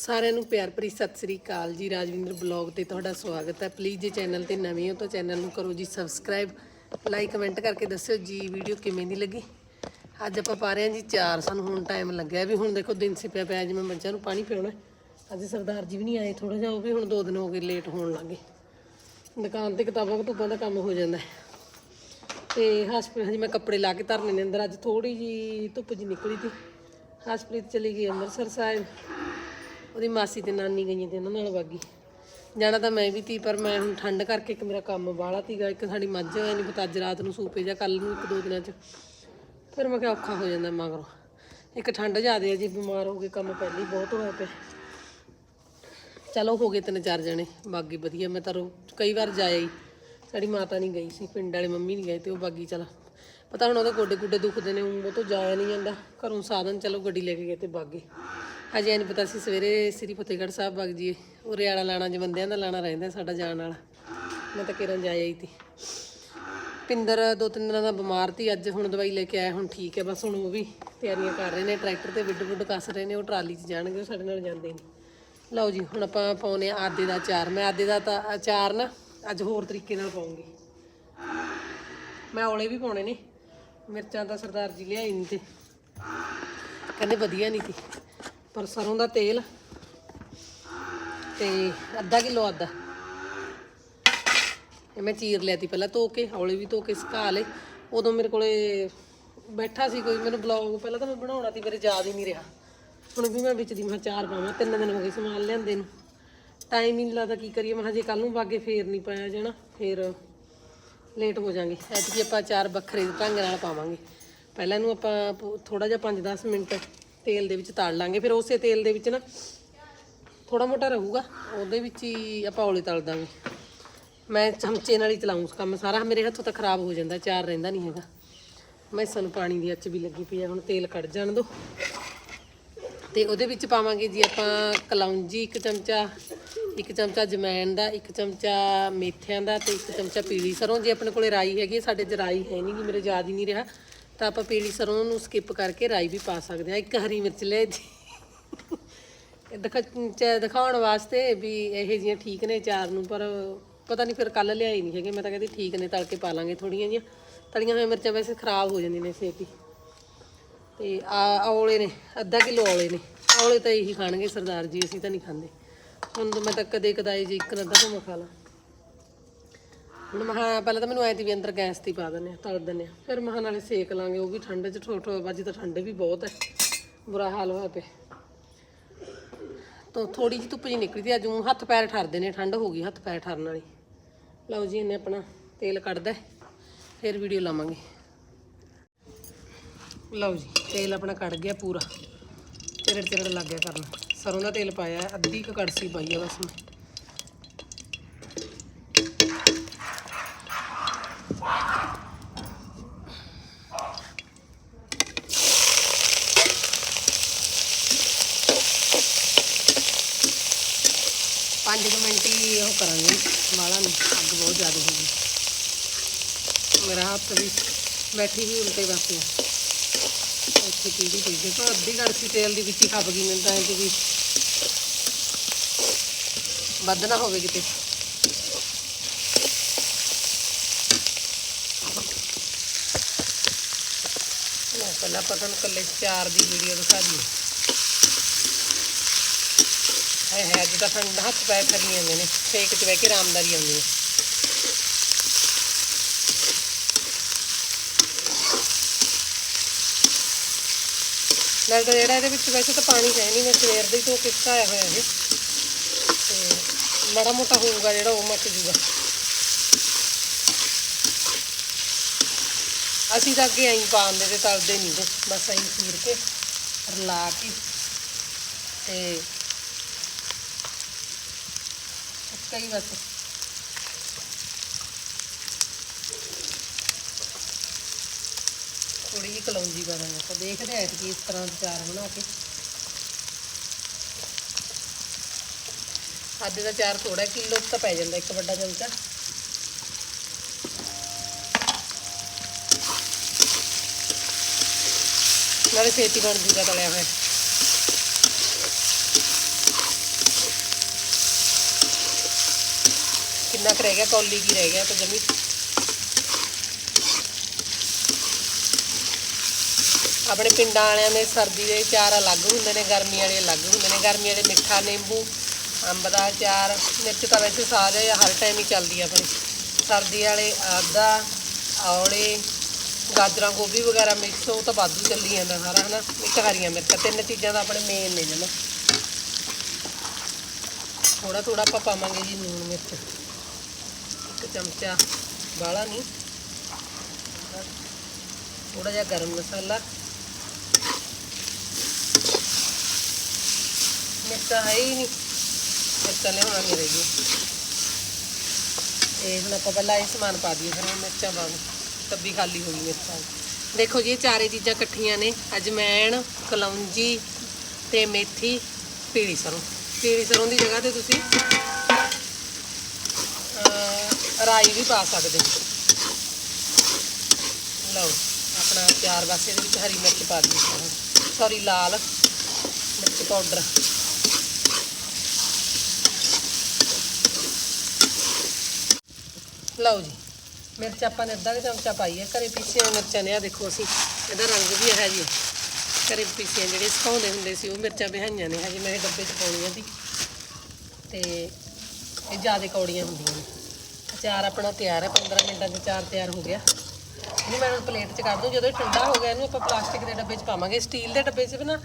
ਸਾਰਿਆਂ ਨੂੰ ਪਿਆਰ ਭਰੀ ਸਤਿ ਸ੍ਰੀ ਅਕਾਲ ਜੀ। ਰਾਜਵਿੰਦਰ ਬਲੌਗ ਤੇ ਤੁਹਾਡਾ ਸਵਾਗਤ ਹੈ। ਪਲੀਜ਼ ਜੇ ਚੈਨਲ ਤੇ ਨਵੇਂ ਹੋ ਤਾਂ ਚੈਨਲ ਨੂੰ ਕਰੋ ਜੀ ਸਬਸਕ੍ਰਾਈਬ, ਲਾਈਕ, ਕਮੈਂਟ ਕਰਕੇ ਦੱਸਿਓ ਜੀ ਵੀਡੀਓ ਕਿਵੇਂ ਦੀ ਲੱਗੀ। ਅੱਜ ਆਪਾਂ ਪਾ ਰਹੇ ਹਾਂ ਜੀ ਚਾਰ, ਸਾਨੂੰ ਹੁਣ ਟਾਈਮ ਲੱਗਿਆ ਵੀ ਹੁਣ ਦੇਖੋ ਦਿਨ ਸਿਪਿਆ ਪਿਆ ਜਿਵੇਂ ਮੱਝਾਂ ਨੂੰ ਪਾਣੀ ਪਿਆਉਣਾ ਅੱਜ ਸਰਦਾਰ ਜੀ ਵੀ ਨਹੀਂ ਆਏ ਥੋੜਾ ਜਿਹਾ ਉਹ ਵੀ ਹੁਣ ਦੋ ਦਿਨ ਹੋ ਗਏ ਲੇਟ ਹੋਣ ਲੱਗੇ। ਦੁਕਾਨ ਤੇ ਕਿਤਾਬਾਂ, ਕਤੂਬਾਂ ਦਾ ਕੰਮ ਹੋ ਜਾਂਦਾ ਹੈ। ਤੇ ਹਸਪੀਟਲ ਹਜੇ ਮੈਂ ਕੱਪੜੇ ਲਾ ਕੇ ਧਰਨੇ ਨੇ ਅੰਦਰ ਅੱਜ ਥੋੜੀ ਜੀ ਧੁੱਪ ਜੀ ਨਿਕਲੀ ਤੀ ਹਸਪੀਟਲ ਚਲੀ ਗਈ ਅੰਮ੍ਰਿਤਸਰ ਸਾਹਿਬ। ਉਹਦੀ ਮਾਸੀ ਤੇ ਨਾਨੀ ਗਈਆਂ ਤੇ ਉਹਨਾਂ ਨਾਲ ਵਾਗੀ ਜਾਣਾ ਤਾਂ ਮੈਂ ਵੀ ਤੀ, ਪਰ ਮੈਂ ਹੁਣ ਠੰਡ ਕਰਕੇ ਇੱਕ ਮੇਰਾ ਕੰਮ ਬਾਹਲਾ ਤੀਗਾ, ਇੱਕ ਸਾਡੀ ਮੱਝ ਹੋਇਆ ਨਹੀਂ ਪਤਾ ਅੱਜ ਰਾਤ ਨੂੰ ਸੂਪੇ ਜਾਂ ਕੱਲ ਨੂੰ ਇੱਕ ਦੋ ਦਿਨਾਂ ਚ। ਫਿਰ ਮੈਂ ਕਿਹਾ ਔਖਾ ਹੋ ਜਾਂਦਾ ਮਗਰੋਂ। ਇੱਕ ਠੰਡ ਜ਼ਿਆਦੇ ਆ, ਜੀ ਬਿਮਾਰ ਹੋ ਗਏ ਕੰਮ ਪਹਿਲੀ ਬਹੁਤ ਹੋਇਆ ਪਿਆ। ਚਲੋ ਹੋ ਗਏ ਤਿੰਨ ਚਾਰ ਜਣੇ, ਬਾਗੀ ਵਧੀਆ, ਮੈਂ ਤਾਂ ਕਈ ਵਾਰ ਜਾਇਆ ਹੀ ਸਾਡੀ ਮਾਤਾ ਨਹੀਂ ਗਈ ਸੀ, ਪਿੰਡ ਵਾਲੇ ਮੰਮੀ ਨਹੀਂ ਗਏ ਤੇ ਉਹ ਬਾਗੀ ਚਲਾ। ਪਤਾ ਹੁਣ ਉਹਦੇ ਗੋਡੇ ਗੁੱਡੇ ਦੁਖਦੇ ਨੇ, ਉਹ ਤੋਂ ਜਾਇਆ ਨਹੀਂ ਜਾਂਦਾ। ਘਰੋਂ ਸਾਧਨ, ਚਲੋ ਗੱਡੀ ਲੈ ਕੇ ਗਏ ਤੇ ਬਾਗੀ। ਹਜੇ ਨਹੀਂ ਪਤਾ ਸੀ ਸਵੇਰੇ ਸ੍ਰੀ ਫਤਿਹਗੜ੍ਹ ਸਾਹਿਬ ਵਗ ਜੀ, ਉਰੇ ਵਾਲਾ ਲਾਣਾ ਜਵੰਦਿਆਂ ਦਾ ਲਾਣਾ ਰਹਿੰਦਾ ਸਾਡਾ ਜਾਣ ਵਾਲਾ। ਮੈਂ ਤਾਂ ਕਿਰਨ ਜਾਇਆ ਹੀ ਤੀ। ਪਿੰਦਰ ਦੋ ਤਿੰਨ ਦਿਨਾਂ ਦਾ ਬਿਮਾਰ ਤੀ, ਅੱਜ ਹੁਣ ਦਵਾਈ ਲੈ ਕੇ ਆਇਆ, ਹੁਣ ਠੀਕ ਹੈ, ਬਸ ਹੁਣ ਉਹ ਵੀ ਤਿਆਰੀਆਂ ਕਰ ਰਹੇ ਨੇ, ਟਰੈਕਟਰ ਤੇ ਵਿੱਡ ਵੁੱਡ ਕੱਸ ਰਹੇ ਨੇ, ਉਹ ਟਰਾਲੀ 'ਚ ਜਾਣਗੇ, ਉਹ ਸਾਡੇ ਨਾਲ ਜਾਂਦੇ ਨਹੀਂ ਲਓ ਜੀ, ਹੁਣ ਆਪਾਂ ਪਾਉਨੇ ਆ ਆਦੇ ਦਾ ਅਚਾਰ। ਮੈਂ ਆਦੇ ਦਾ ਤਾਂ ਅਚਾਰ ਨਾ ਅੱਜ ਹੋਰ ਤਰੀਕੇ ਨਾਲ ਪਾਉਂਗੀ। ਮੈਂ ਔਲੇ ਵੀ ਪਾਉਣੇ ਨੇ, ਮਿਰਚਾਂ ਤਾਂ ਸਰਦਾਰ ਜੀ ਲਿਆਈ ਨਹੀਂ ਤੇ। ਕਹਿੰਦੇ ਵਧੀਆ ਨਹੀਂ ਸੀ ਪਰ ਸਰੋਂ ਦਾ ਤੇਲ ਤੇ ਅੱਧਾ ਕਿਲੋ ਆਦਾ ਇਹ ਮੈਂ ਚੀਰ ਲਿਆ ਤੀ ਪਹਿਲਾਂ ਧੋ ਕੇ ਔਲੇ ਵੀ ਧੋ ਕੇ ਸੁਕਾ ਲਏ। ਉਦੋਂ ਮੇਰੇ ਕੋਲੇ ਬੈਠਾ ਸੀ ਕੋਈ, ਮੈਨੂੰ ਬਲੌਗ ਪਹਿਲਾਂ ਤਾਂ ਮੈਂ ਬਣਾਉਣਾ ਤੀ, ਮੇਰੇ ਯਾਦ ਹੀ ਨਹੀਂ ਰਿਹਾ। ਹੁਣ ਵੀ ਮੈਂ ਵਿੱਚ ਦੀ, ਮੈਂ ਚਾਰ ਪਾਵਾਂ, ਤਿੰਨ ਦਿਨ ਹੋ ਗਏ ਸਮਾਨ ਲਿਆਂਦੇ ਨੂੰ। ਟਾਈਮ ਹੀ ਨਹੀਂ ਲੱਗਦਾ, ਕੀ ਕਰੀਏ? ਮੈਂ ਹਜੇ ਕੱਲ ਨੂੰ ਬਾਗੇ ਫੇਰ ਨਹੀਂ ਪਾਇਆ ਜਾਣਾ, ਫੇਰ ਲੇਟ ਹੋ ਜਾਾਂਗੇ। ਐਤਕੀ ਆਪਾਂ ਚਾਰ ਵੱਖਰੇ ਢੰਗ ਨਾਲ ਪਾਵਾਂਗੇ। ਪਹਿਲਾਂ ਇਹਨੂੰ ਆਪਾਂ ਥੋੜਾ ਜਿਹਾ 5-10 ਮਿੰਟ ਤੇਲ ਦੇ ਵਿੱਚ ਤਲ ਲਾਂਗੇ ਫਿਰ ਉਸੇ ਤੇਲ ਦੇ ਵਿੱਚ ਨਾ ਥੋੜਾ ਮੋਟਾ ਰਹੂਗਾ ਉਹਦੇ ਵਿੱਚ ਹੀ ਆਪਾਂ ਔਲੇ ਤਲ ਦਾਂਗੇ। ਮੈਂ ਚਮਚੇ ਨਾਲ ਹੀ ਚਲਾਉਂ ਕੰਮ ਸਾਰਾ ਮੇਰੇ ਹੱਥੋਂ ਤਾਂ ਖਰਾਬ ਹੋ ਜਾਂਦਾ ਚਾਰ ਰਹਿੰਦਾ ਨਹੀਂ ਹੈਗਾ। ਮੈਂ ਸਾਨੂੰ ਪਾਣੀ ਦੀ ਅੱਚ ਵੀ ਲੱਗੀ ਪਈ ਆ ਹੁਣ ਤੇਲ ਕੱਢ ਜਾਣ ਦੋ। ਤੇ ਉਹਦੇ ਵਿੱਚ ਪਾਵਾਂਗੇ ਜੀ ਆਪਾਂ ਕਲੌਂਜੀ ਇੱਕ ਚਮਚਾ ਇੱਕ ਚਮਚਾ ਜਮੈਣ ਦਾ ਇੱਕ ਚਮਚਾ ਮੇਥਿਆਂ ਦਾ ਤੇ ਇੱਕ ਚਮਚਾ ਪੀਲੀ ਸਰੋਂ। ਜੇ ਆਪਣੇ ਕੋਲੇ ਰਾਈ ਹੈਗੀ ਹੈ, ਸਾਡੇ ਚ ਰਾਈ ਹੈ ਨਹੀਂ ਗੀ ਮੇਰੇ ਯਾਦ ਹੀ ਨਹੀਂ ਰਿਹਾ। ਤਾਂ ਆਪਾਂ ਪੀਲੀ ਸਰੋਂ ਨੂੰ ਸਕਿਪ ਕਰਕੇ ਰਾਈ ਵੀ ਪਾ ਸਕਦੇ ਹਾਂ। ਇੱਕ ਹਰੀ ਮਿਰਚ ਲੈ ਜੀ। ਦਿਖਾ, ਚ- ਦਿਖਾਉਣ ਵਾਸਤੇ ਵੀ ਇਹ ਜੀਆਂ ਠੀਕ ਨੇ ਚਾਰ ਨੂੰ, ਪਰ ਪਤਾ ਨਹੀਂ ਫਿਰ ਕੱਲ ਲਿਆਈ ਨਹੀਂ ਹੈਗੇ। ਮੈਂ ਤਾਂ ਕਹਿੰਦੀ ਠੀਕ ਨੇ ਤਲ ਕੇ ਪਾ ਲਾਂਗੇ ਥੋੜੀਆਂ ਜੀਆਂ ਤਲੀਆਂ ਹੋਈਆਂ ਮਿਰਚਾਂ ਵੈਸੇ ਖਰਾਬ ਹੋ ਜਾਂਦੀਆਂ ਨੇ ਛੇਤੀ ਤੇ ਆ ਔਲੇ ਨੇ, ਅੱਧਾ ਕਿਲੋ ਔਲੇ ਨੇ। ਔਲੇ ਤਾਂ ਇਹੀ ਖਾਣਗੇ ਸਰਦਾਰ ਜੀ, ਅਸੀਂ ਤਾਂ ਨਹੀਂ ਖਾਂਦੇ। ਹੁਣ ਤਾਂ ਮੈਂ ਤਾਂ ਕਦੇ ਕਦਾਈ ਜੀ ਇੱਕ ਅੱਧਾ ਭੁੰਮਾ ਖਾ ਲਾਂ। ਹੁਣ ਮਹਾ ਪਹਿਲਾਂ ਤਾਂ ਮੈਨੂੰ ਐ ਤੀ ਵੀ ਅੰਦਰ ਗੈਸ ਤੇ ਹੀ ਪਾ ਦਿੰਦੇ ਆ, ਤਲ ਦਿੰਦੇ ਆ। ਫਿਰ ਮਹਾ ਨਾਲੇ ਸੇਕ ਲਾਂਗੇ, ਉਹ ਵੀ ਠੰਡ 'ਚ ਠੋਠ ਬਾਜੀ ਤਾਂ ਠੰਡ ਵੀ ਬਹੁਤ ਹੈ ਬੁਰਾ ਹਾਲ ਹੋਇਆ ਪਿਆ। ਤੋਂ ਥੋੜੀ ਜਿਹੀ ਧੁੱਪ ਜੀ ਨਿਕਲੀ ਤੀ, ਅੱਜ ਊਂ ਹੱਥ ਪੈਰ ਠਰਦੇ ਨੇ, ਠੰਡ ਹੋ ਗਈ ਹੱਥ ਪੈਰ ਠਰਨ ਵਾਲੀ। ਲਓ ਜੀ, ਇਹਨੇ ਆਪਣਾ ਤੇਲ ਕੱਢਦਾ ਫਿਰ ਵੀਡੀਓ ਲਾਵਾਂਗੇ। ਲਓ ਜੀ, ਤੇਲ ਆਪਣਾ ਕੱਢ ਗਿਆ ਪੂਰਾ। ਚਿਰੜ ਚਿਰੜ ਲੱਗ ਗਿਆ ਕਰਨਾ। ਸਰੋਂ ਦਾ ਤੇਲ ਪਾਇਆ, ਅੱਧੀ ਕੁ ਕੜਸੀ ਪਾਈ ਆ ਬਸ ਮੈਂ ਪੰਜ ਕੁ ਮਿੰਟ ਹੀ ਉਹ ਕਰਾਂਗੇ। ਵਾਲਾ ਨਹੀਂ ਅੱਗ ਬਹੁਤ ਜ਼ਿਆਦਾ ਹੋ ਗਈ। ਮੇਰਾ ਹੱਥ ਵੀ ਬੈਠੀ ਵੀ ਉਲਟੇ ਪਾਸੇ। ਆ ਇੱਥੇ ਪੀੜੀ ਪਈ ਦੇਖੋ ਅੱਧੀ ਕੜਛੀ ਤੇਲ ਦੀ ਵਿੱਚ ਹੀ ਖੱਪ ਗਈ, ਮੈਨੂੰ ਤਾਂ ਇਹ ਵੀ ਵੱਧ ਨਾ ਹੋਵੇ ਕਿਤੇ। ਪਹਿਲਾਂ ਪਤਾ ਤੁਹਾਨੂੰ ਕੱਲੇ ਚਾਰ ਦੀ ਵੀਡੀਓ ਦਿਖਾ ਦਈਏ। ਹੈ ਹੈ ਅੱਜ ਤਾਂ ਠੰਡ ਹੱਥ ਪੈਰ ਕਰਨੀ ਜਾਂਦੇ ਨੇ। ਸੇਕ 'ਚ ਬਹਿ ਕੇ ਆਰਾਮਦਾਰੀ ਆਉਂਦੀ ਹੈ। ਨਾਲ ਤਾਂ ਜਿਹੜਾ ਇਹਦੇ ਵਿੱਚ ਵੈਸੇ ਤਾਂ ਪਾਣੀ ਹੈ ਨਹੀਂ, ਮੈਂ ਸਵੇਰ ਦੇ ਹੀ ਧੋ ਕੇ ਹੋਇਆ ਇਹ। ਤੇ ਮਾੜਾ ਮੋਟਾ ਹੋਊਗਾ ਜਿਹੜਾ ਉਹ ਮੱਚ ਜੂਗਾ। ਅਸੀਂ ਤਾਂ ਅੱਗੇ ਐਂ ਪਾਉਂਦੇ ਤੇ ਤਲਦੇ ਨਹੀਂ ਤੇ ਬਸ ਐਂ ਚੀਰ ਕੇ ਰਲਾ ਕੇ। ਤੇ ਕਈ ਬਸ। ਥੋੜੀ ਜਿਹੀ ਕਲੌਂਜੀ ਪਾ ਆਪਾਂ ਦੇਖਦੇ ਆਂ ਕਿ ਇਸ ਤਰ੍ਹਾਂ ਦਾ ਚਾਰ ਬਣਾ ਕੇ। ਅੱਜ ਦਾ ਚਾਰ ਥੋੜਾ ਕਿਲੋ ਤਾਂ ਪੈ ਜਾਂਦਾ, ਇੱਕ ਵੱਡਾ ਚਮਚਾ। ਨਾਲੇ ਛੇਤੀ ਬਣ ਜੂਗਾ ਤਲਿਆ ਹੋਇਆ। ਕਿੰਨਾ ਕੁ ਰਹਿ ਗਿਆ, ਕੌਲੀ ਕੀ ਰਹਿ ਗਿਆ ਤਾਂ ਜਮੀ। ਆਪਣੇ ਪਿੰਡਾਂ ਵਾਲਿਆਂ ਦੇ ਸਰਦੀ ਦੇ ਚਾਰ ਅਲੱਗ ਹੁੰਦੇ ਨੇ ਗਰਮੀ ਵਾਲੇ ਅਲੱਗ ਹੁੰਦੇ ਨੇ। ਗਰਮੀ ਵਾਲੇ ਮਿੱਠਾ, ਨਿੰਬੂ, ਅੰਬ ਦਾ ਅਚਾਰ, ਮਿਰਚ ਤਾਂ ਵੈਸੇ ਸਾਰੇ ਹਰ ਟਾਈਮ ਹੀ ਚੱਲਦੀ ਆ ਆਪਣੀ। ਸਰਦੀ ਵਾਲੇ ਆਦਾ, ਔਲੇ, ਗਾਜਰਾਂ, ਗੋਭੀ ਵਗੈਰਾ ਮਿਕਸ ਉਹ ਤਾਂ ਵਾਧੂ ਚੱਲੀ ਜਾਂਦਾ ਸਾਰਾ, ਹਨਾ? ਇੱਕ ਹਰੀਆਂ ਮਿਰਚਾਂ, ਤਿੰਨ ਚੀਜ਼ਾਂ ਤਾਂ ਆਪਣੇ ਮੇਨ ਨੇ ਜਨਾ ਥੋੜਾ ਥੋੜਾ ਆਪਾਂ ਪਾਵਾਂਗੇ ਜੀ ਨੂਣ ਮਿਰਚ। ਇੱਕ ਚਮਚਾ ਬਾਲਾ ਨਹੀਂ ਥੋੜਾ ਜਿਹਾ ਗਰਮ ਮਸਾਲਾ। ਮਿਰਚਾਂ ਹੈ ਹੀ ਨਹੀਂ। ਮਿਰਚਾਂ ਲਿਆਉਣਾ ਨਹੀਂ ਰਹੀ ਇਹ ਹੁਣ ਆਪਾਂ ਪਹਿਲਾਂ ਇਹ ਸਮਾਨ ਪਾ ਦਈਏ ਫਿਰ ਮਿਰਚਾਂ ਪਾਵਾਂਗੇ ਡੱਬੀ ਖਾਲੀ ਹੋ ਗਈ ਮਿਰਚਾਂ। ਦੇਖੋ ਜੀ, ਇਹ ਚਾਰੇ ਚੀਜ਼ਾਂ ਇਕੱਠੀਆਂ ਨੇ। ਅਜਮੈਣ, ਕਲੌਂਜੀ ਤੇ ਮੇਥੀ, ਪੀਲੀ ਸਰੋਂ। ਪੀਲੀ ਸਰੋਂ ਦੀ ਜਗ੍ਹਾ ਤੇ ਤੁਸੀਂ ਰਾਈ ਵੀ ਪਾ ਸਕਦੇ ਲਓ, ਆਪਣਾ ਪਿਆਰ ਪਾਸੇ ਇਹਦੇ ਵਿੱਚ ਹਰੀ ਮਿਰਚ ਪਾ ਦਿੱਤੀ ਸੌਰੀ ਲਾਲ ਮਿਰਚ ਪਾਊਡਰ। ਲਓ ਜੀ, ਮਿਰਚ ਆਪਾਂ ਨੇ ਅੱਧਾ ਕੁ ਚਮਚਾ ਪਾਈ ਹੈ। ਘਰੇ ਪੀਸੀਆਂ ਮਿਰਚਾਂ ਨੇ ਆ ਦੇਖੋ ਅਸੀਂ, ਇਹਦਾ ਰੰਗ ਵੀ ਹੈ। ਜੀ ਘਰੇ ਪੀਸੀਆਂ ਜਿਹੜੇ ਸੁਕਾਉਂਦੇ ਹੁੰਦੇ ਸੀ, ਉਹ ਮਿਰਚਾਂ ਬਿਹਾਈਆਂ ਨੇ ਹਜੇ ਮੈਂ ਇਹ ਡੱਬੇ 'ਚ ਪਾਉਣੀਆਂ ਸੀ। ਤੇ ਇਹ ਜ਼ਿਆਦਾ ਕੌੜੀਆਂ ਹੁੰਦੀਆਂ ਨੇ। ਚਾਰ ਆਪਣਾ ਤਿਆਰ ਹੈ 15 ਮਿੰਟਾਂ 'ਚ ਚਾਰ ਤਿਆਰ ਹੋ ਗਿਆ। ਇਹਨੂੰ ਮੈਂ ਹੁਣ ਪਲੇਟ 'ਚ ਕੱਢ ਦੂੰ ਜਦੋਂ ਠੰਡਾ ਹੋ ਗਿਆ, ਇਹਨੂੰ ਆਪਾਂ ਪਲਾਸਟਿਕ ਦੇ ਡੱਬੇ 'ਚ ਪਾਵਾਂਗੇ। ਸਟੀਲ ਦੇ ਡੱਬੇ 'ਚ ਵੀ ਨਾ,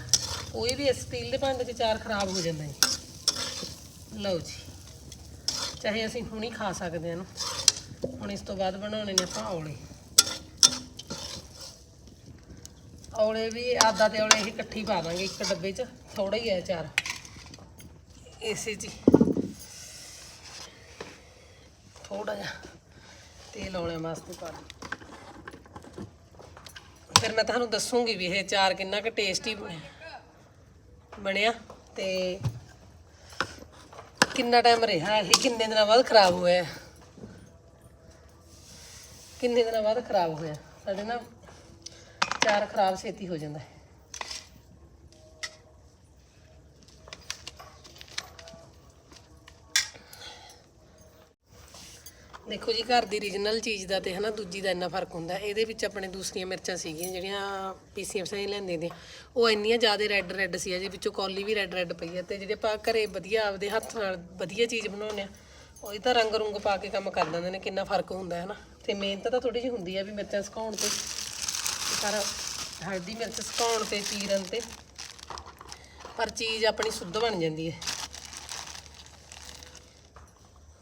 ਕੋਈ ਵੀ ਸਟੀਲ ਦੇ ਭਾਂਡੇ 'ਚ ਚਾਰ ਖਰਾਬ ਹੋ ਜਾਂਦਾ ਜੀ ਲਓ ਜੀ। ਚਾਹੇ ਅਸੀਂ ਹੁਣੀ ਖਾ ਸਕਦੇ ਹਾਂ ਇਹਨੂੰ। ਹੁਣ ਇਸ ਤੋਂ ਬਾਅਦ ਬਣਾਉਣੇ ਨੇ ਆਪਾਂ ਔਲੇ। ਔਲੇ ਵੀ ਆਦਾ ਤੇ ਔਲੇ ਇਹ ਇਕੱਠੀ ਪਾ ਦਾਂਗੇ, ਇੱਕ ਡੱਬੇ 'ਚ। ਥੋੜਾ ਹੀ ਹੈ ਅਚਾਰ ਇਸੇ 'ਚ ਥੋੜਾ ਜਿਹਾ ਤੇਲ ਔਲਿਆਂ ਵਾਸਤੇ ਪਾ ਦਾਂ ਫਿਰ ਮੈਂ ਤੁਹਾਨੂੰ ਦੱਸੂਗੀ ਵੀ ਇਹ ਚਾਰ ਕਿੰਨਾ ਕੁ ਟੇਸਟੀ ਬਣਿਆ ਬਣਿਆ ਤੇ ਕਿੰਨਾ ਟਾਈਮ ਰਿਹਾ ਇਹ, ਕਿੰਨੇ ਦਿਨਾਂ ਬਾਅਦ ਖਰਾਬ ਹੋਇਆ? ਕਿੰਨੇ ਦਿਨਾਂ ਬਾਅਦ ਖਰਾਬ ਹੋਇਆ? ਸਾਡੇ ਨਾ ਚਾਰ ਖਰਾਬ ਛੇਤੀ ਹੋ ਜਾਂਦਾ ਹੈ। ਦੇਖੋ ਜੀ, ਘਰ ਦੀ ਰੀਜਨਲ ਚੀਜ਼ ਦਾ ਤੇ ਹਨਾ ਦੂਜੀ ਦਾ ਇੰਨਾ ਫ਼ਰਕ ਹੁੰਦਾ। ਇਹਦੇ ਵਿੱਚ ਆਪਣੇ ਦੂਸਰੀਆਂ ਮਿਰਚਾਂ ਸੀਗੀਆਂ, ਜਿਹੜੀਆਂ ਪੀਸੀਐਮ ਸਾਈ ਲੈਂਦੇ ਨੇ। ਉਹ ਇੰਨੀਆਂ ਜ਼ਿਆਦਾ ਰੈੱਡ ਰੈੱਡ ਸੀ ਜਿਹਦੇ ਵਿੱਚੋਂ ਕੌਲੀ ਵੀ ਰੈੱਡ ਰੈੱਡ ਪਈ ਹੈ ਤੇ ਜਿਹੜੇ ਆਪਾਂ ਘਰੇ ਵਧੀਆ ਆਪਦੇ ਹੱਥ ਨਾਲ ਵਧੀਆ ਚੀਜ਼ ਬਣਾਉਂਦੇ ਆ ਉਹਦੀ ਤਾਂ ਰੰਗ ਰੁੰਗ ਪਾ ਕੇ ਕੰਮ ਕਰ ਦਿੰਦੇ ਨੇ, ਕਿੰਨਾ ਫ਼ਰਕ ਹੁੰਦਾ ਹੈ ਨਾ ਤੇ ਮਿਹਨਤ ਤਾਂ ਥੋੜੀ ਜਿਹੀ ਹੁੰਦੀ ਆ ਵੀ ਮਿਰਚਾਂ ਸੁਕਾਉਣ ਤੇ ਤੇ। ਪਰ ਹਲਦੀ ਮਿਰਚ ਸੁਕਾਉਣ ਤੇ, ਪੀਰਨ ਤੇ। ਪਰ ਚੀਜ਼ ਆਪਣੀ ਸ਼ੁੱਧ ਬਣ ਜਾਂਦੀ ਹੈ।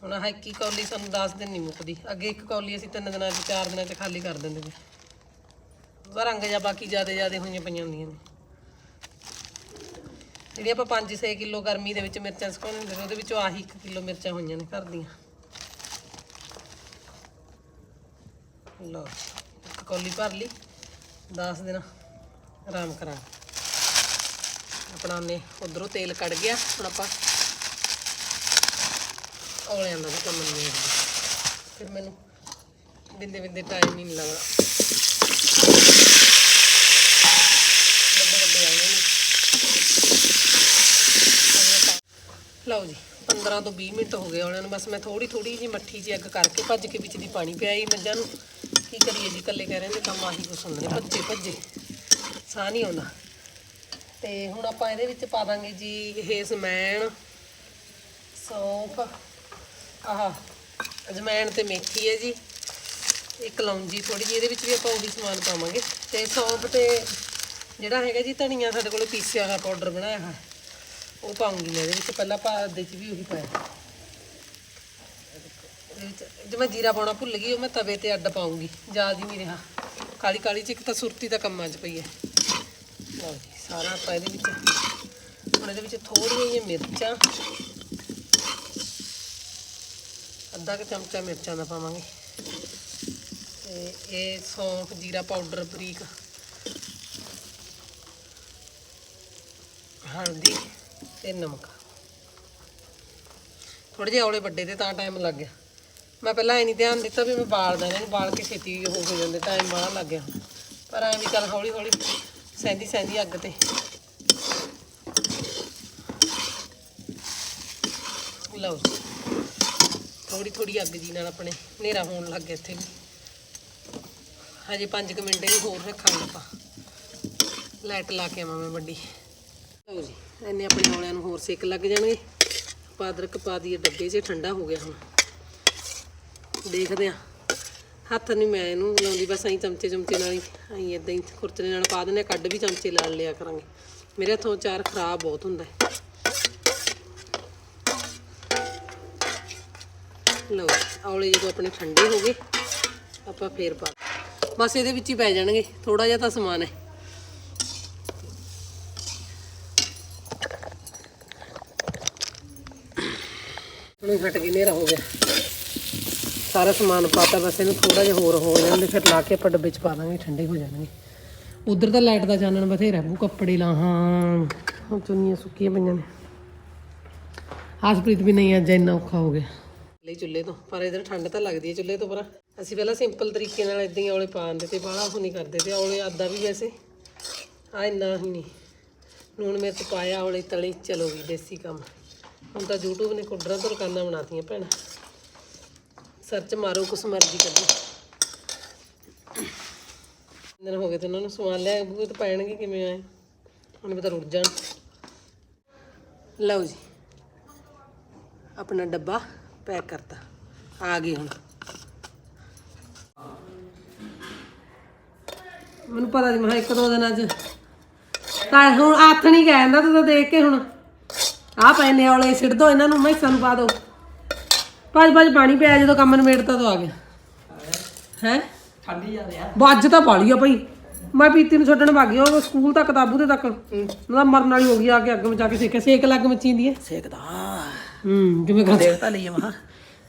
ਹੁਣ ਆਹ ਇੱਕ ਹੀ ਕੌਲੀ ਸਾਨੂੰ 10 ਦਿਨ ਨਹੀਂ ਮੁੱਕਦੀ। ਅੱਗੇ ਇੱਕ ਕੌਲੀ ਅਸੀਂ ਤਿੰਨ ਦਿਨਾਂ 'ਚ, ਚਾਰ ਦਿਨਾਂ 'ਚ ਖਾਲੀ ਕਰ ਦਿੰਦੇ ਨੇ। ਉਹਦਾ ਰੰਗ ਜਾਂ ਬਾਕੀ ਜ਼ਿਆਦਾ ਜ਼ਿਆਦਾ ਹੋਈਆਂ ਪਈਆਂ ਹੁੰਦੀਆਂ ਨੇ। ਜਿਹੜੀ ਆਪਾਂ 5-6 ਕਿਲੋ ਗਰਮੀ ਦੇ ਵਿੱਚ ਮਿਰਚਾਂ ਸੁਕਾਉਂਦੇ ਹੁੰਦੇ ਨੇ ਉਹਦੇ ਵਿੱਚੋਂ ਆਹੀ 1 ਕਿਲੋ ਮਿਰਚਾਂ ਹੋਈਆਂ ਨੇ ਘਰ ਦੀਆਂ। ਲਓ, ਇੱਕ ਕੌਲੀ ਭਰ ਲਈ। 10 ਦਿਨ ਆਰਾਮ ਕਰਾਂ ਆਪਣਾ ਨੇ ਉਧਰੋਂ ਤੇਲ ਕੱਢ ਗਿਆ, ਹੁਣ ਆਪਾਂ ਔਲਿਆਂ ਦਾ ਵੀ ਕੰਮ ਨਹੀਂ ਫਿਰ ਮੈਨੂੰ ਬਿੰਦੇ ਬਿੰਦੇ ਟਾਈਮ ਨਹੀਂ ਲੱਗਦਾ। ਲਓ ਜੀ 15 ਤੋਂ 20 ਮਿੰਟ ਹੋ ਗਏ ਉਹਨਾਂ ਨੂੰ। ਬਸ ਮੈਂ ਥੋੜੀ ਥੋੜੀ ਜੀ ਮੱਠੀ ਜੀ ਅੱਗ ਕਰਕੇ ਭੱਜ ਕੇ ਵਿੱਚ ਦੀ ਪਾਣੀ ਪਿਆਈ ਮੱਝਾਂ ਨੂੰ। ਕੀ ਕਰੀਏ ਜੀ, ਇਕੱਲੇ ਕਹਿ ਰਹੇ ਨੇ ਕੰਮ ਆਹੀ ਕੁਛ ਹੁੰਦੇ। ਨੇ ਭੱਜੇ ਭੱਜੇ। ਸਾਹ ਨਹੀਂ ਆਉਂਦਾ। ਤੇ ਹੁਣ ਆਪਾਂ ਇਹਦੇ ਵਿੱਚ ਪਾ ਦਾਂਗੇ ਜੀ, ਇਹ ਸਮੈਣ ਸੌਂਫ ਆਹ ਅਜਮੈਣ ਤੇ ਮੇਥੀ ਹੈ ਜੀ। ਇੱਕ ਲੌਂਜੀ ਥੋੜੀ ਜਿਹੀ, ਇਹਦੇ ਵਿੱਚ ਵੀ ਆਪਾਂ ਉਹੀ ਸਮਾਨ ਪਾਵਾਂਗੇ। ਤੇ ਸੌਂਫ ਤੇ ਜਿਹੜਾ ਹੈਗਾ ਜੀ ਧਨੀਆ, ਸਾਡੇ ਕੋਲ ਪੀਸਿਆ ਹੋਇਆ ਪਾਊਡਰ ਬਣਾਇਆ ਹੋਇਆ। ਉਹ ਪਾਉਂਗੀ ਮੈਂ, ਇਹਦੇ ਵਿੱਚ ਪਹਿਲਾਂ ਪਾ ਦੇ ਚ ਵੀ ਉਹੀ ਪਾਇਆ। ਇਹਦੇ ਵਿੱਚ ਜੇ ਮੈਂ ਜੀਰਾ ਪਾਉਣਾ ਭੁੱਲ ਗਈ, ਉਹ ਮੈਂ ਤਵੇ ਤੇ ਅੱਡ ਪਾਉਂਗੀ। ਯਾਦ ਹੀ ਨਹੀਂ ਰਿਹਾ। ਕਾਲੀ ਕਾਲੀ ਚ ਇੱਕ ਤਾਂ ਸੁਰਤੀ ਦਾ ਕੰਮਾਂ 'ਚ ਪਈ ਹੈ। ਲਓ ਜੀ, ਸਾਰਾ ਆਪਾਂ ਇਹਦੇ ਵਿੱਚ ਹੁਣ ਇਹਦੇ ਵਿੱਚ ਥੋੜੀਆਂ ਜਿਹੀਆਂ ਮਿਰਚਾਂ ਅੱਧਾ ਕੁ ਚਮਚਾ ਮਿਰਚਾਂ ਦਾ ਪਾਵਾਂਗੇ। ਤੇ ਇਹ ਸੌਂਫ, ਜੀਰਾ ਪਾਊਡਰ, ਬਰੀਕ। ਹਲਦੀ ਤੇ ਨਮਕ। ਥੋੜੇ ਜਿਹੇ ਔਲੇ ਵੱਡੇ ਤੇ ਤਾਂ ਟਾਈਮ ਲੱਗ ਗਿਆ। ਮੈਂ ਪਹਿਲਾਂ ਇਹ ਨਹੀਂ ਧਿਆਨ ਦਿੱਤਾ ਵੀ ਮੈਂ ਬਾਲਦਾ ਇਹਨਾਂ ਨੂੰ ਬਾਲ ਕੇ ਛੇਤੀ ਹੋ ਹੋ ਜਾਂਦੇ ਟਾਈਮ ਬੜਾ ਲੱਗ ਗਿਆ। ਪਰ ਐਂ ਵੀ ਚੱਲ ਹੌਲੀ ਹੌਲੀ, ਸਹਿੰਦੀ ਸਹਿੰਦੀ ਅੱਗ ਤੇ। ਲਓ ਜੀ। ਥੋੜੀ ਥੋੜੀ ਅੱਗ ਜੀ ਨਾਲ ਆਪਣੇ ਹਨੇਰਾ ਹੋਣ ਲੱਗ ਗਿਆ ਇੱਥੇ ਵੀ। ਹਜੇ 5 ਮਿੰਟ ਹੀ ਹੋਰ ਰੱਖਾਂਗੇ ਆਪਾਂ। ਲਾਈਟ ਲਾ ਕੇ ਆਵਾਂ ਮੈਂ ਵੱਡੀ। ਲਓ ਜੀ ਇੰਨੇ ਆਪਣੇ ਔਲਿਆਂ ਨੂੰ ਹੋਰ ਸੇਕ ਲੱਗ ਜਾਣਗੇ। ਆਪਾਂ ਅਦਰਕ ਪਾ ਦਈਏ, ਡੱਬੇ 'ਚ ਠੰਡਾ ਹੋ ਗਿਆ ਹੁਣ। ਦੇਖਦੇ ਆ ਹੱਥ ਨਹੀਂ ਮੈਂ ਇਹਨੂੰ ਲਾਉਂਦੀ, ਬਸ ਐਂ ਚਮਚੇ ਚਮਚੇ ਨਾਲ ਹੀ, ਐਂ ਇਦਾਂ ਹੀ ਖੁਰਚਣੇ ਨਾਲ ਪਾ ਦਿੰਦੇ ਆ ਕੱਢ ਵੀ ਚਮਚੇ ਨਾਲ ਲਿਆ ਕਰਾਂਗੇ। ਮੇਰੇ ਹੱਥੋਂ ਚਾਰ ਖਰਾਬ ਬਹੁਤ ਹੁੰਦਾ ਹੈ। ਲਓ ਔਲੇ ਜਦੋਂ ਆਪਣੇ ਠੰਡੇ ਹੋ ਗਏ, ਆਪਾਂ ਫੇਰ ਪਾ ਬਸ ਇਹਦੇ ਵਿੱਚ ਹੀ ਪੈ ਜਾਣਗੇ ਥੋੜਾ ਜਿਹਾ ਤਾਂ ਸਮਾਨ ਹੈ। ਹੁਣ ਫਟ ਕੇ ਨੇਰਾ ਹੋ ਗਿਆ। ਸਾਰਾ ਸਮਾਨ ਪਾਤਾ, ਬਸ ਇਹਨੂੰ ਥੋੜਾ ਜਿਹਾ ਹੋਰ ਹੋ ਜਾਂਦੇ ਫਿਰ ਲਾ ਕੇ ਆਪਾਂ ਡੱਬੇ 'ਚ ਪਾ ਦਾਂਗੇ, ਠੰਡੇ ਹੋ ਜਾਣਗੇ। ਉਧਰ ਤਾਂ ਲਾਈਟ ਦਾ ਚਾਨਣ ਬਥੇਰਾ ਉਹ ਕੱਪੜੇ ਲਾਹਾਂ ਹੁਣ ਚੁੰਨੀਆਂ ਸੁੱਕੀਆਂ ਪਈਆਂ ਨੇ। ਆਸਪ੍ਰੀਤ ਵੀ ਨਹੀਂ, ਅੱਜ ਇੰਨਾ ਔਖਾ ਹੋ ਗਿਆ। ਲਈ ਚੁੱਲ੍ਹੇ ਤੋਂ, ਪਰ ਇਧਰ ਠੰਡ ਤਾਂ ਲੱਗਦੀ ਹੈ ਚੁੱਲ੍ਹੇ ਤੋਂ ਪਰ। ਅਸੀਂ ਪਹਿਲਾਂ ਸਿੰਪਲ ਤਰੀਕੇ ਨਾਲ ਇਦਾਂ ਹੀ ਔਲੇ ਪਾ ਦਿੰਦੇ ਤੇ ਬਾਹਲਾ ਉਹ ਨਹੀਂ ਕਰਦੇ ਤੇ ਔਲੇ ਆਦਾ ਵੀ ਵੈਸੇ। ਆ ਇੰਨਾ ਹੀ ਨਹੀਂ। ਲੂਣ ਮਿਰਚ ਪਾਇਆ, ਔਲੇ ਤਲੀ, ਚਲੋ ਵੀ ਦੇਸੀ ਕੰਮ। ਹੁਣ ਤਾਂ YouTube ਨੇ ਕੁੱਡਰਾਂ ਤੋਂ ਰਕਾਨਾਂ ਬਣਾਤੀਆਂ ਭੈਣਾ। ਸਰਚ ਮਾਰੋ ਕੁਛ ਮਰਜ਼ੀ ਕਰੋ। ਦਿਨ ਹੋ ਗਏ ਤੇ ਉਹਨਾਂ ਨੂੰ ਸਮਾਨ ਲਿਆ, ਬੂਹੇ ਪੈਣਗੇ ਕਿਵੇਂ ਆਏ? ਹੁਣ ਪਤਾ ਰੁੜ ਜਾਣ। ਲਓ ਜੀ, ਆਪਣਾ ਡੱਬਾ। ਪੈਕ ਕਰਤਾ। ਆ ਗਏ ਹੁਣ। ਮੈਨੂੰ ਪਤਾ ਨਹੀਂ ਮੈਂ ਇੱਕ ਦੋ ਦਿਨਾਂ ਚ। ਤਾਂ ਹੁਣ ਹੱਥ ਨਹੀਂ ਜਾਂਦਾ ਤੂੰ ਤਾਂ ਦੇਖ ਕੇ ਹੁਣ। ਆ ਪੈਨੇ ਵਾਲੇ ਸਿੱਟ ਦੋ ਇਹਨਾਂ ਨੂੰ ਮੈਸਾਂ ਨੂੰ ਪਾ ਦੋ। ਭੱਜ ਭੱਜ ਪਾਣੀ ਪਿਆ ਜਦੋਂ ਕੰਮ ਨਿਬੇੜਤਾ ਤਾਂ ਆ ਗਿਆ। ਹੈ? ਠੰਡੀ ਜਾਂਦੇ ਆ। ਵੱਜ ਤਾਂ ਪਾਲੀ ਆ ਭਾਈ। ਮੈਂ ਪੀਤੀ ਨੂੰ ਛੱਡਣ ਵਗ ਗਿਆ ਉਹ ਸਕੂਲ ਤੱਕ ਤਾਬੂ ਦੇ ਤੱਕ। ਉਹਦਾ ਮਰਨ ਵਾਲੀ ਹੋ ਗਈ ਆ ਕੇ ਅੱਗ ਮਚਾ ਕੇ ਸੇਕਿਆ ਸੇਕ ਲੱਗ ਮਚੀਂਦੀ ਹੈ। ਸੇਕਦਾ। ਹੂੰ ਕਿਵੇਂ ਕਰ ਦੇਖ ਤਾਂ ਲਈਏ ਮਹਾ।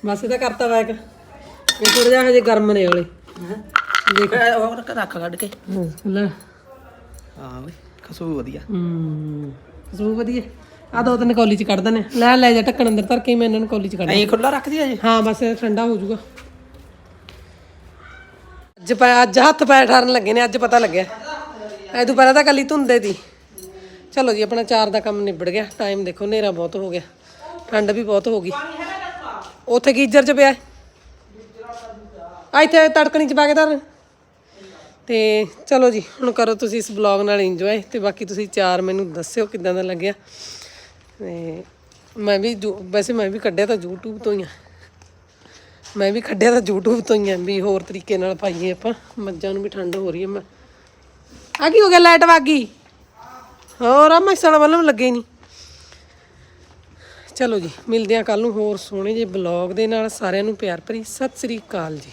ਬਸ ਇਹਦਾ ਕਰਤਾ ਵੈਕ ਇਹ ਥੋੜਾ ਜਿਹਾ ਹਜੇ ਗਰਮ ਨੇ ਵਾਲੇ ਦੇਖ। ਹੋਰ ਰੱਖ ਕੱਢ ਕੇ। ਹੂੰ, ਲੈ। ਹਾਂ ਓਏ ਖਸੂ ਵਧੀਆ। ਹੂੰ ਸੂ ਵਧੀਆ। ਆ ਦੋ ਤਿੰਨ ਕੌਲੀ ਚ ਕੱਢ ਦਨੇ ਲੈ ਲੈ ਜਾ ਢੱਕਣ ਅੰਦਰ ਧਰ ਕੇ ਮੈਂ ਇਹਨਾਂ ਨੂੰ ਕੌਲੀ ਚ ਕੱਢ ਐਂ ਖੁੱਲਾ ਰੱਖਦੀ ਆ ਜੀ ਹਾਂ ਬਸ ਠੰਡਾ ਹੋ ਜਾਊਗਾ। ਅੱਜ ਅੱਜ ਹੱਥ ਪੈ ਠਾਰਨ ਲੱਗੇ ਨੇ ਅੱਜ ਪਤਾ ਲੱਗਿਆ। ਐ ਤੋਂ ਪਹਿਲਾਂ ਤਾਂ ਕੱਲੀ ਧੁੰਦੇ ਦੀ ਚਲੋ ਜੀ ਆਪਣਾ ਚਾਰ ਦਾ ਕੰਮ ਨਿਬੜ ਗਿਆ। ਟਾਈਮ ਦੇਖੋ ਹਨੇਰਾ ਬਹੁਤ ਹੋ ਗਿਆ। ਠੰਡ ਵੀ ਬਹੁਤ ਹੋ ਗਈ। ਉੱਥੇ ਗੀਜਰ ਚ ਪਿਆ? ਆ ਇੱਥੇ ਤੜਕਣੀ ਚ ਪਾ ਕੇ ਧਰ। ਤੇ ਚਲੋ ਜੀ, ਹੁਣ ਕਰੋ ਤੁਸੀਂ ਇਸ ਬਲੌਗ ਨਾਲ ਇੰਜੋਏ ਤੇ ਬਾਕੀ ਤੁਸੀਂ ਚਾਰ ਮੈਨੂੰ ਦੱਸਿਓ ਕਿਦਾਂ ਦਾ ਲੱਗਿਆ। ਤੇ ਮੈਂ ਵੀ ਜੋ- ਵੈਸੇ ਮੈਂ ਵੀ ਕੱਢਿਆ ਤਾਂ YouTube ਤੋਂ ਹੀ ਆ। ਮੈਂ ਵੀ ਕੱਢਿਆ ਤਾਂ YouTube ਤੋਂ ਹੀ ਆ ਵੀ ਹੋਰ ਤਰੀਕੇ ਨਾਲ ਪਾਈਏ ਆਪਾਂ। ਮੱਝਾਂ ਨੂੰ ਵੀ ਠੰਡ ਹੋ ਰਹੀ ਹੈ ਮੈਂ। ਆ ਕੀ ਹੋ ਗਿਆ ਲਾਈਟ ਵਗ ਗਈ? ਹੋਰ ਆ ਮੈਸਾਂ ਵੱਲੋਂ ਲੱਗੇ ਨਹੀਂ ਚਲੋ ਜੀ, ਮਿਲਦੇ ਆ ਕੱਲ ਨੂੰ ਹੋਰ ਸੋਹਣੇ ਜਿਹੇ ਬਲੌਗ ਦੇ ਨਾਲ। ਸਾਰਿਆਂ ਨੂੰ ਪਿਆਰ ਭਰੀ ਸਤਿ ਸ੍ਰੀ ਅਕਾਲ ਜੀ।